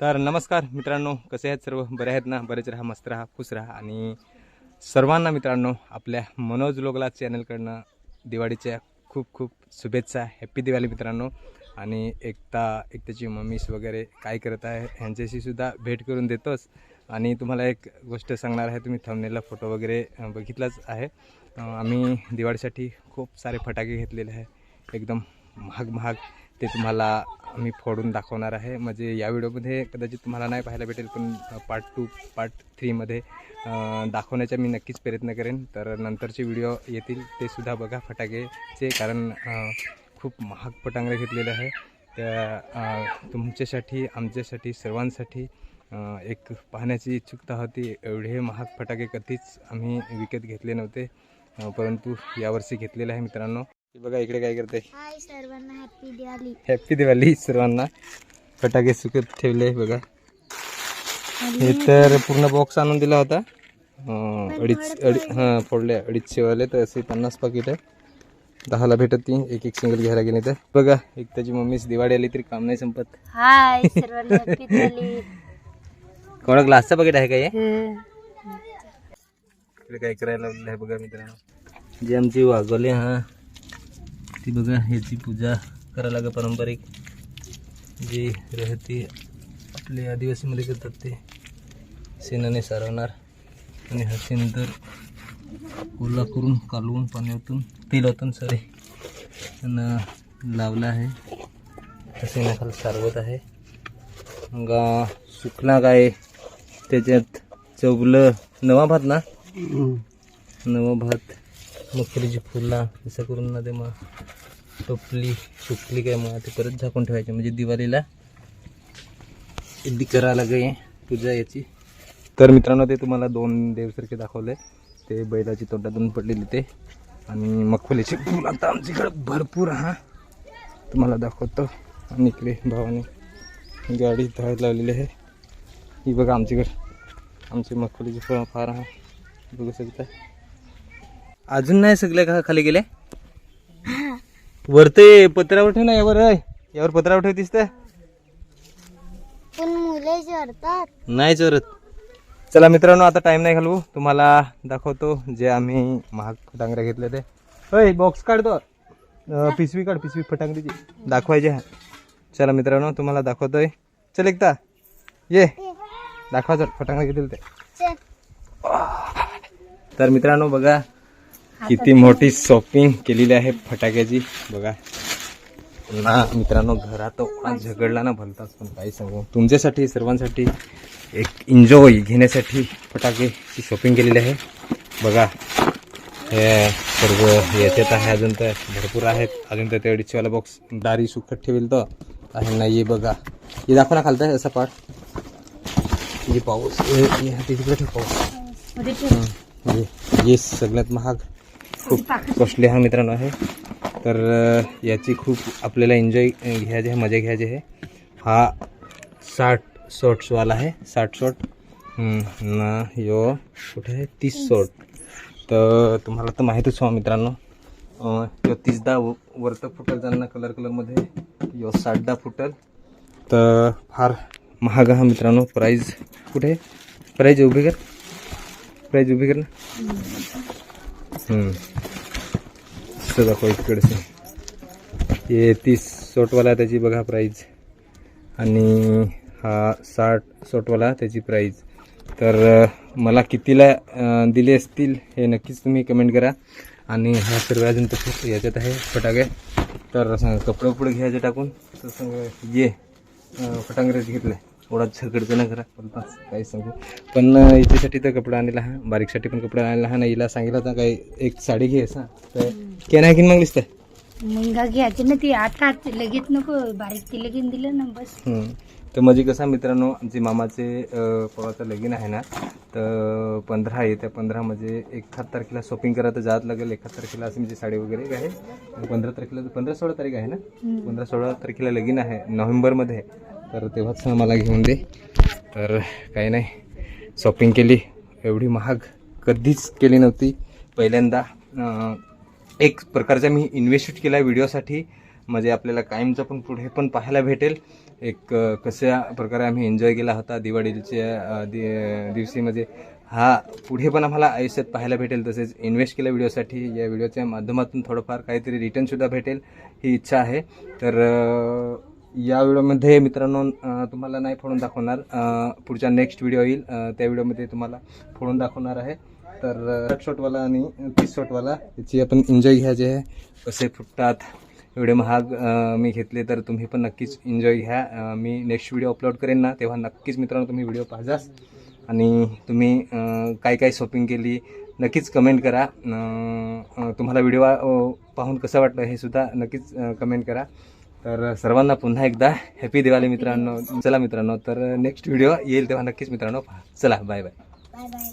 तर नमस्कार मित्रांनो कसे आहेत सर्व? बरे आहेत ना? बरेच राहा मस्त राहा खुश राहा. आणि सर्वांना मित्रांनो आपल्या मनोज लोगला चॅनलकडनं दिवाळीच्या खूप खूप शुभेच्छा. हॅप्पी दिवाळी मित्रांनो. आणि एकता एकताची मम्मीस वगैरे काय करत आहे ह्यांच्याशी सुद्धा भेट करून देतोच आणि तुम्हाला एक गोष्ट सांगणार आहे तुम्ही थमनेला फोटो वगैरे बघितलाच आहे. आम्ही दिवाळीसाठी खूप सारे फटाके घेतलेले आहे. एकदम महाग महाग. ते तुम्हाला आम्ही फोडून दाखवणार आहे. म्हणजे या व्हिडिओमध्ये कदाचित तुम्हाला नाही पाहायला भेटेल पण पार्ट टू पार्ट थ्रीमध्ये दाखवण्याचा मी नक्कीच प्रयत्न करेन. तर नंतरचे व्हिडिओ येतील ते सुद्धा बघा फटाकेचे कारण खूप महाग फटांगडे घेतलेले आहे. त्या तुमच्यासाठी आमच्यासाठी सर्वांसाठी एक पाहण्याची इच्छुकता होती. एवढे महाग फटाके कधीच आम्ही विकत घेतले नव्हते परंतु यावर्षी घेतलेले आहे मित्रांनो. बघा इकडे काय करते. हाय सर्वांना हॅपी दिवाळी. हॅप्पी दिवाळी सर्वांना. फटाके सुकत ठेवले बघा. हे तर पूर्ण बॉक्स आणून दिला होता. अडीच अडी हां फोडले. अडीचशे वाले तर असे पन्नास पाकिट आहे. दहाला भेटत ती एक एक सिंगल घ्यायला गेले तर. बघा एक त्याची मम्मीच दिवाळी आली तरी काम नाही संपत. हाय हॅपी कोणा ग्लासचा पाकिट आहे का हे? इकडे काय करायला आहे बघा मित्रांनो. जी आमची वाघोले हा. ती बघा ह्याची पूजा करायला लागा पारंपरिक. जी रहती आपले आदिवासीमध्ये करतात ते. शेणाने सारवणार. आणि हा शेंदर ओला करून कालवून पाण्यातून तेल ओतून सॉरी लावला आहे. शेणाखाली सारवत आहे. मग अं, सुकला काय त्याच्यात चवलं नवा भात ना? नवा भात मकरीची फुला असं करून ना ते मग टोपली सुकली काय मग ते परत झाकून ठेवायचे. म्हणजे दिवाळीला इद्दी करायला काय पूजा याची. तर मित्रांनो ते तुम्हाला दोन देवसारखे दाखवले. ते बैलाची तोंडातून पडलेली ते. आणि मगफुलीचे फुल. आता आमच्याकडे भरपूर हा. तुम्हाला दाखवतो. आणि इकडे भावाने गाडी धाड लावलेली आहे. ही बघा आमच्याकडे. आमची मगफुलीची फळं फार हा. बघू शकता. अजून नाही सगळे का खाली गेले? वरते पत्र्यावर ठेव ना यावर अय. यावर पत्र्यावर ठेव दिसतंय पण मुले चढतात नाही चोरत. चला मित्रांनो आता टाइम नाही घालवू. तुम्हाला दाखवतो जे आम्ही महाग फटांगड्या घेतले ते. होय बॉक्स काढतो अं, पिशवी काढ पिशवी फटांगडीची दाखवायची आहे. चला मित्रांनो तुम्हाला दाखवतोय. चल एकदा. ये. दाखवा चल फटांगडे घेतले ते. तर मित्रांनो बघा. किती मोठी शॉपिंग केलेली आहे फटाक्याची. बघा. ना मित्रांनो घरात आज झगडला ना भलताच पण काही सांगू. तुमच्यासाठी सर्वांसाठी एक एन्जॉय घेण्यासाठी फटाकेची शॉपिंग केलेली आहे. बघा. हे सर्व याच्यात आहे अजून तर. भरपूर आहेत. अजून तर ते अडीचशेवाला बॉक्स दारी ठेवेल तर. आहे ना ये बघा. हे दाखवा ना खालता असा पाठ हे पाऊस. हे- हे हाती तिकडे ठेव पाऊस. हं, हे हे सगळ्यात महाग. खूप कॉस्टली हा मित्रांनो आहे. तर याची खूप आपल्याला एन्जॉय घ्यायचे आहे मजा घ्यायची आहे. हा साठ शॉर्ट्सवाला आहे. साठ शॉर्ट ना यो कुठे आहे? तीस शॉर्ट तर तुम्हाला तर माहीतच हो मित्रांनो यो तीसदा व- वरतं फुटल त्यांना कलर कलरमध्ये यो साठदा फुटल. तर फार महाग हा मित्रांनो प्राईज कुठे आहे? प्राईज उभी कर. प्राईज उभी कर ना. दाखव इकडचं. हे तीस सोटवाला त्याची बघा प्राईज आणि हा साठ सोटवाला त्याची प्राईज तर मला कितीला दिले असतील हे नक्कीच तुम्ही कमेंट करा. आणि हा सर्व अजून तसं याच्यात आहे फटाके. तर कपडे उपडे घ्यायचे टाकून. तसं ये. अं, फटांगरेच आहे एवढा झगडचं ना घरा बोलताच काही सांगू. पण याच्यासाठी तर कपडा आणलेला हा बारीकसाठी पण कपडा आणला हा ना हिला सांगितलं होता काही एक साडी घे असा. तर के नाही की मग दिसतंय मुंगा घ्यायची ना ती आता लगेच नको बारीक ती लगेच दिलं ना बस. तर म्हणजे कसं मित्रांनो आमचे मामाचे अं, पोराचं लगीन आहे ना तर पंधरा आहे त्या पंधरा म्हणजे एखाद तारखेला शॉपिंग करायला जात लागेल एखाद तारखेला असं म्हणजे साडी वगैरे आहे. पंधरा तारखेला पंधरा सोळा तारीख आहे ना? पंधरा सोळा तारखेला लगीन आहे नोव्हेंबरमध्ये. तर तेव्हाच मला घेऊन दे. तर काही नाही शॉपिंग केली. एवढी महाग कधीच केली नव्हती. पहिल्यांदा एक प्रकारचा मी इन्व्हेस्ट केला व्हिडिओसाठी म्हणजे आपल्याला कायमचं पण पुढे पण पाहायला भेटेल. एक कशा प्रकारे आम्ही एन्जॉय केला होता दिवाळीच्या दि- दिवशी. म्हणजे हा पुढे पण आम्हाला आयुष्यात पाहायला भेटेल. तसेच इन्व्हेस्ट केल्या व्हिडिओसाठी या व्हिडिओच्या माध्यमातून थोडंफार काहीतरी रिटर्नसुद्धा भेटेल. ही इच्छा आहे. तर या व्हिडिओमध्ये मित्रांनो तुम्हाला नाही फोडून दाखवणार. पुढच्या पुढचा नेक्स्ट व्हिडिओ येईल त्या व्हिडिओमध्ये तुम्हाला फोडून दाखवणार आहे. तर साठ शॉटवाला आणि तीस शॉटवाला याची आपण एन्जॉय घ्यायचे आहे. कसे फुटतात एवढे महाग मी घेतले तर तुम्ही पण नक्कीच एन्जॉय घ्या. मी नेक्स्ट व्हिडिओ अपलोड करेन ना तेव्हा नक्कीच मित्रांनो तुम्ही व्हिडिओ पाहाजास. आणि तुम्ही काय काय शॉपिंग केली नक्कीच कमेंट करा. तुम्हाला व्हिडिओ पाहून कसं वाटलं हे सुद्धा नक्कीच कमेंट करा. तर सर्वांना पुन्हा एकदा हॅपी दिवाळी मित्रांनो. चला मित्रांनो तर नेक्स्ट व्हिडिओ येईल तेव्हा नक्कीच मित्रांनो पहा. चला बाय बाय बाय बाय